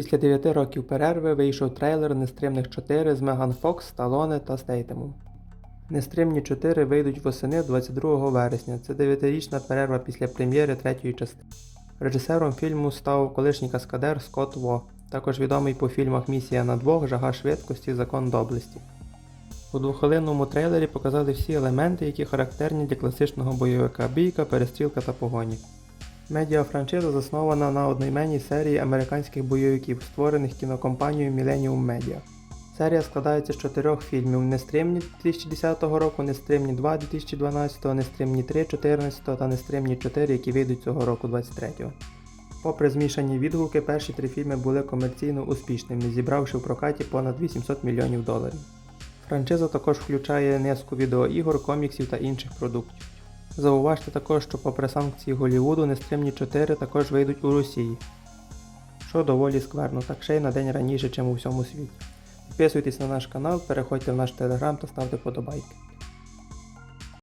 Після 9 років перерви вийшов трейлер Нестримних 4 з Меган Фокс, Сталоне та Стейтемом. Нестримні 4 вийдуть восени 22 вересня. Це 9-річна перерва після прем'єри третьої частини. Режисером фільму став колишній каскадер Скотт Во, також відомий по фільмах Місія на двох, Жага швидкості, Закон доблесті. У двохвилинному трейлері показали всі елементи, які характерні для класичного бойовика бійка, перестрілка та погоні. Медіафраншиза заснована на одноіменній серії американських бойовиків, створених кінокомпанією Millennium Media. Серія складається з чотирьох фільмів Нестримні 2010 року, Нестримні 2 2012, Нестримні 3 2014 та Нестримні 4, які вийдуть цього року 23-го. Попри змішані відгуки, перші три фільми були комерційно успішними, зібравши в прокаті понад 800 мільйонів доларів. Франшиза також включає низку відеоігор, коміксів та інших продуктів. Зауважте також, що попри санкції Голлівуду, Нестримні 4 також вийдуть у Росії, що доволі скверно, так ще й на день раніше, ніж у всьому світі. Підписуйтесь на наш канал, переходьте в наш телеграм та ставте подобайки.